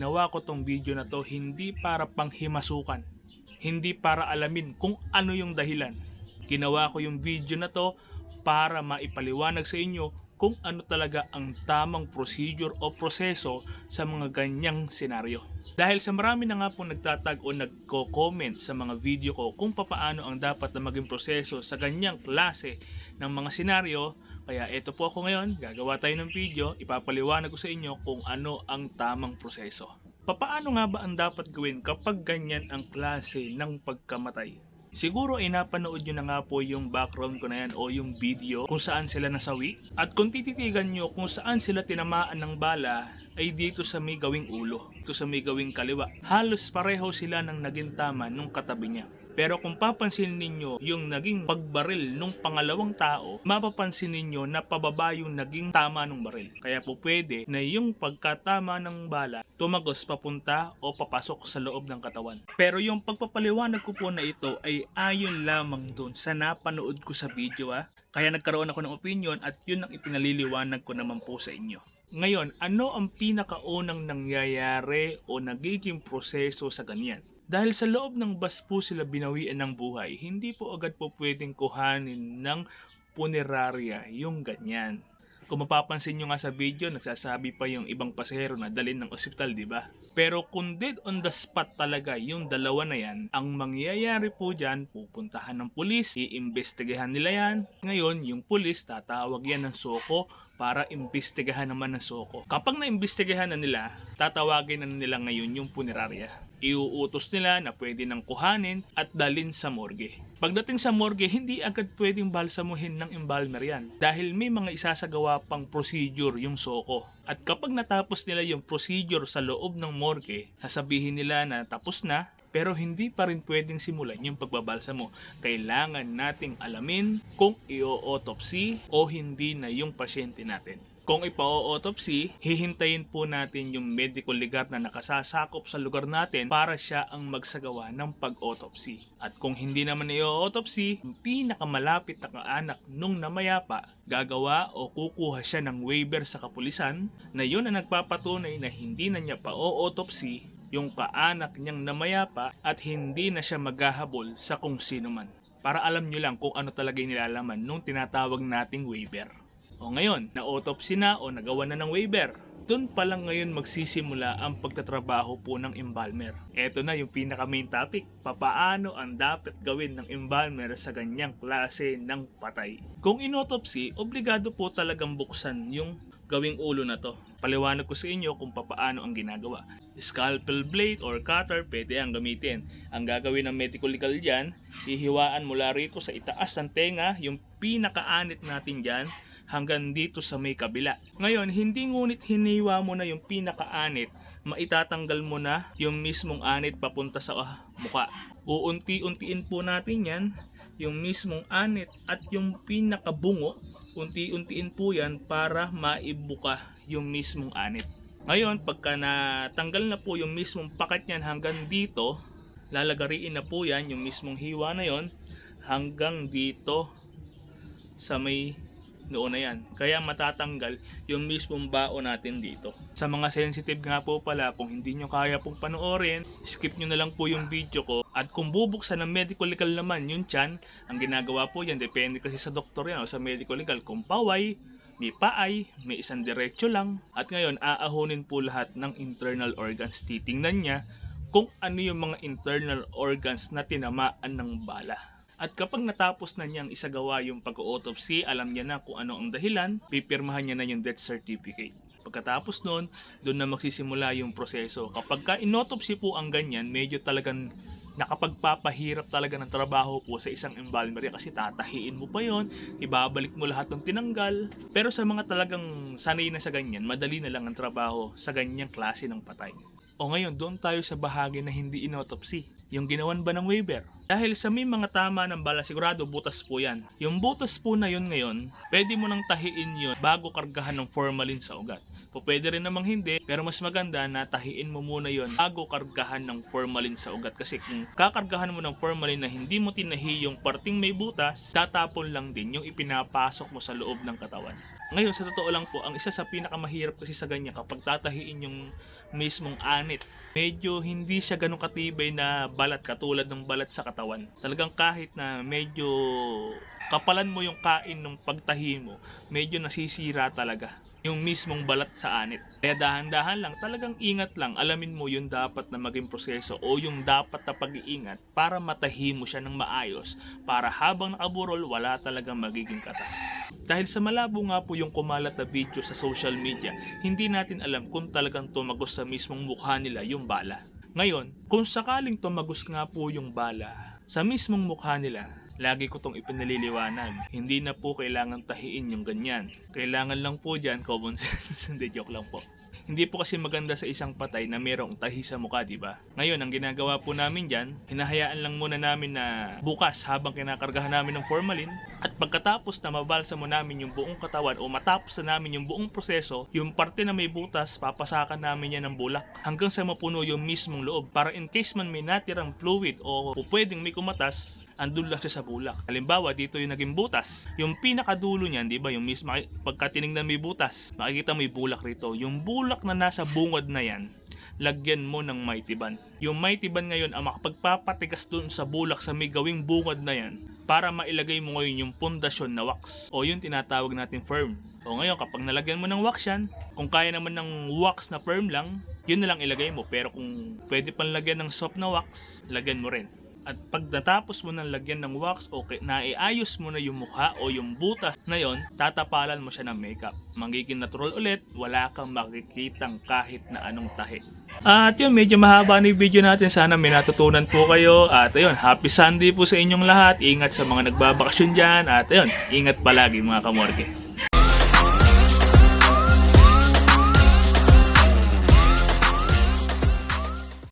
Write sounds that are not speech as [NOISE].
ginawa ko tong video na to hindi para panghimasukan. Hindi para alamin kung ano yung dahilan. Ginawa ko yung video na to para maipaliwanag sa inyo kung ano talaga ang tamang procedure o proseso sa mga ganyang senaryo. Dahil sa marami na nga po nagtatag o nagko-comment sa mga video ko kung papaano ang dapat na maging proseso sa ganyang klase ng mga senaryo, kaya ito po ako ngayon, gagawa tayo ng video, ipapaliwanag ko sa inyo kung ano ang tamang proseso. Papaano nga ba ang dapat gawin kapag ganyan ang klase ng pagkamatay? Siguro ay napanood nyo na nga po yung background ko na yan o yung video kung saan sila nasawi. At kung tititigan nyo kung saan sila tinamaan ng bala ay dito sa may gawing ulo, dito sa may gawing kaliwa. Halos pareho sila ng naging tama nung katabi niya. Pero kung papansin ninyo yung naging pagbaril nung pangalawang tao, mapapansin ninyo na pababa yung naging tama ng baril. Kaya po pwede na yung pagkatama ng bala tumagos papunta o papasok sa loob ng katawan. Pero yung pagpapaliwanag ko po na ito ay ayon lamang dun sa napanood ko sa video ah. Kaya nagkaroon ako ng opinion at yun ang ipinaliliwanag ko naman po sa inyo. Ngayon, ano ang pinakaunang nangyayari o nagiging proseso sa ganyan? Dahil sa loob ng bus po sila binawian ng buhay, hindi po agad po pwedeng kuhanin ng punerarya yung ganyan. Kung mapapansin nyo nga sa video, nagsasabi pa yung ibang pasahero na dalhin ng ospital, di ba? Pero kung dead on the spot talaga yung dalawa na yan, ang mangyayari po dyan, pupuntahan ng pulis, iimbestigahan nila yan. Ngayon, yung pulis, tatawag yan ng soko para imbestigahan naman ng soko. Kapag naimbestigahan na nila, tatawagin na nila ngayon yung punerarya. Iuutos nila na pwede nang kuhanin at dalin sa morgue. Pagdating sa morgue, hindi agad pwedeng balsamuhin ng embalmer yan dahil may mga isasagawa pang procedure yung soko. At kapag natapos nila yung procedure sa loob ng morgue, sasabihin nila na tapos na pero hindi pa rin pwedeng simulan yung pagbabalsamo. Kailangan nating alamin kung i-autopsy o hindi na yung pasyente natin. Kung ipa-autopsy, hihintayin po natin yung medical legal na nakasasakop sa lugar natin para siya ang magsagawa ng pag-autopsy. At kung hindi naman i-autopsy, pinakamalapit na kaanak nung namayapa, gagawa o kukuha siya ng waiver sa kapulisan na yun ang nagpapatunay na hindi na niya pa-autopsy yung kaanak niyang namayapa at hindi na siya maghahabol sa kung sino man. Para alam nyo lang kung ano talaga yung nilalaman nung tinatawag nating waiver. O ngayon, na-autopsy na o nagawa na ng waiver. Doon pa lang ngayon magsisimula ang pagtatrabaho po ng embalmer. Ito na yung pinaka main topic, papaano ang dapat gawin ng embalmer sa ganyang klase ng patay. Kung inotopsy, obligado po talagang buksan yung gawing ulo na to. Paliwanag ko sa inyo kung papaano ang ginagawa. Scalpel blade or cutter, pwede ang gamitin. Ang gagawin ng medical legal dyan, hihiwaan mula rito sa itaas ng tenga, yung pinakaanit natin dyan, hanggang dito sa may kabila. Ngayon, hindi ngunit hiniwa mo na yung pinakaanit, maitatanggal mo na yung mismong anit papunta sa ah, muka. Uunti-untiin po natin yan, yung mismong anit at yung pinakabungo, unti-untiin po yan para maibuka yung mismong anit. Ngayon, pagka natanggal na po yung mismong pakat yan hanggang dito, lalagariin na po yan, yung mismong hiwa na yon hanggang dito sa may noo na yan. Kaya matatanggal yung mismong bao natin dito. Sa mga sensitive nga po pala, kung hindi nyo kaya pong panoorin, skip nyo na lang po yung video ko. At kung bubuksan ng medical legal naman yung chan, ang ginagawa po yan, depende kasi sa doktor yan o sa medical legal, kung paway, may paay, may isang diretso lang. At ngayon, aahonin po lahat ng internal organs. Titingnan niya kung ano yung mga internal organs na tinamaan ng bala. At kapag natapos na niyang isagawa yung pag-autopsy, alam niya na kung ano ang dahilan, pipirmahan niya na yung death certificate. Pagkatapos nun, doon na magsisimula yung proseso. Kapag ka inotopsy po ang ganyan, medyo talagang nakapagpapahirap talaga ng trabaho po sa isang embalmer kasi tatahiin mo pa yon, ibabalik mo lahat ng tinanggal. Pero sa mga talagang sanay na sa ganyan, madali na lang ang trabaho sa ganyang klase ng patay. O ngayon, doon tayo sa bahagi na hindi inotopsy. Yung ginawan ba ng waiver? Dahil sa may mga tama ng bala, sigurado butas po yan. Yung butas po na yun ngayon, pwede mo nang tahiin yun bago kargahan ng formalin sa ugat. Pwede rin namang hindi, pero mas maganda na tahiin mo muna yon bago kargahan ng formalin sa ugat. Kasi kung kakargahan mo ng formalin na hindi mo tinahi yung parting may butas, tatapon lang din yung ipinapasok mo sa loob ng katawan. Ngayon, sa totoo lang po, ang isa sa pinakamahirap kasi sa ganyan kapag tatahiin yung mismong anit. Medyo hindi siya ganun katibay na balat katulad ng balat sa katawan. Talagang kahit na medyo kapalan mo yung kain ng pagtahi mo, medyo nasisira talaga yung mismong balat sa anit. Kaya dahan-dahan lang, talagang ingat lang. Alamin mo yung dapat na maging proseso o yung dapat na pag-iingat para matahi mo siya ng maayos para habang nakaburol, wala talagang magiging katas. Dahil sa malabo nga po yung kumalat na video sa social media, hindi natin alam kung talagang tumagos sa mismong mukha nila yung bala. Ngayon, kung sakaling tumagos nga po yung bala sa mismong mukha nila, lagi ko tong ipinaliliwanag. Hindi na po kailangan tahiin yung ganyan. Kailangan lang po dyan, common [LAUGHS] sense. Hindi, joke lang po. Hindi po kasi maganda sa isang patay na merong tahi sa mukha, di ba? Ngayon, ang ginagawa po namin dyan, hinahayaan lang muna namin na bukas habang kinakargahan namin ng formalin at pagkatapos na mabalsa mo namin yung buong katawan o matapos na namin yung buong proseso, yung parte na may butas, papasakan namin yan ng bulak hanggang sa mapuno yung mismong loob para in case man may natirang fluid o pwedeng may kumatas, andun lang siya sa bulak. Halimbawa, dito yung naging butas. Yung pinakadulo niyan, di ba, yung mismo, pagka tinignan may butas, makikita may bulak rito. Yung bulak na nasa bungod na yan, lagyan mo ng maitiban. Yung maitiban ngayon ang makapagpapatigas dun sa bulak sa may gawing bungod na yan para mailagay mo ngayon yung pundasyon na wax o yung tinatawag natin firm. O ngayon, kapag nalagyan mo ng wax yan, kung kaya naman ng wax na firm lang, yun na lang ilagay mo. Pero kung pwede pang lagyan ng soft na wax, lagyan mo rin. At pag natapos mo ng lagyan ng wax okay, naiayos mo na yung mukha o yung butas na yon, tatapalan mo siya ng makeup. Magiging natural ulit, wala kang makikitang kahit na anong tahi. At yun, medyo mahaba na yung video natin. Sana may natutunan po kayo. At ayun, happy Sunday po sa inyong lahat. Ingat sa mga nagbabakasyon dyan. At ayun, ingat palagi mga kamorke.